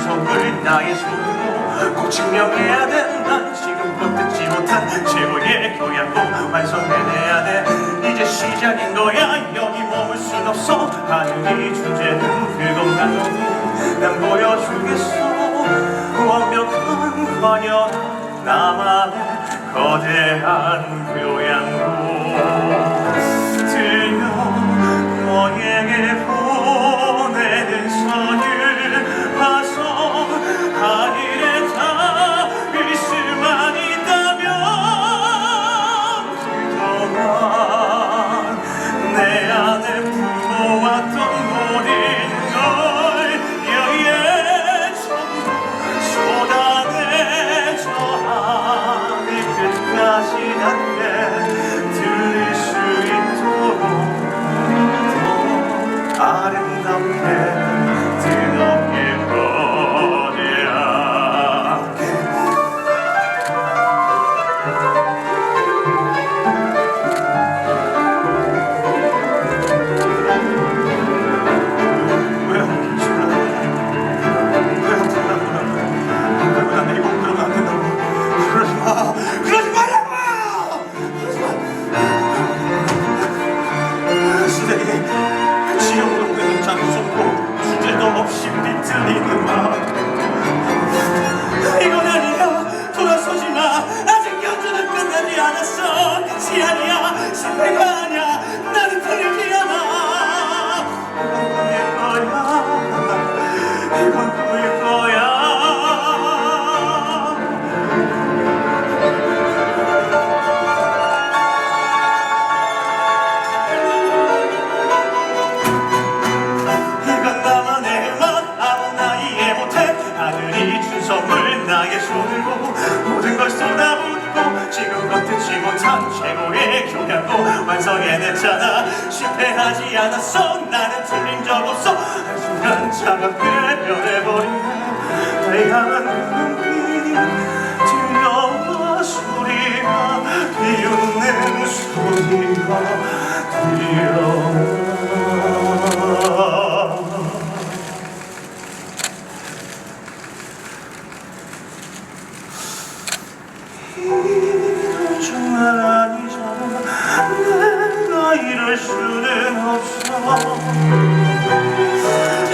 선물 나의 손으로 꼭 증명해야 돼난 지금껏 듣지 못한 최고의 교양도 완성해내야 돼. 이제 시작인 거야. 여기 머물 순 없어. 하늘이 주제는 그것만. 난 보여주겠어 완벽한 관여 나만의 거대한 교양도 하늘이 준 선물 나의 보고 모든 걸 쏟아붓고 지금껏 듣지 못한 최고의 교양도 완성해냈잖아. 실패하지 않았어. 나는 틀린 적 없어. 한순간 차갑게 변해버리네 내 향한 눈빛 들려와 소리가 비웃는 소리가 들려 내가 이럴 수는 없어.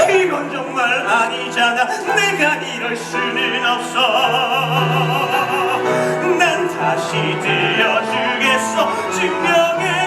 이건 정말 아니잖아. 내가 이럴 수는 없어. 난 다시 들려주겠어. 증명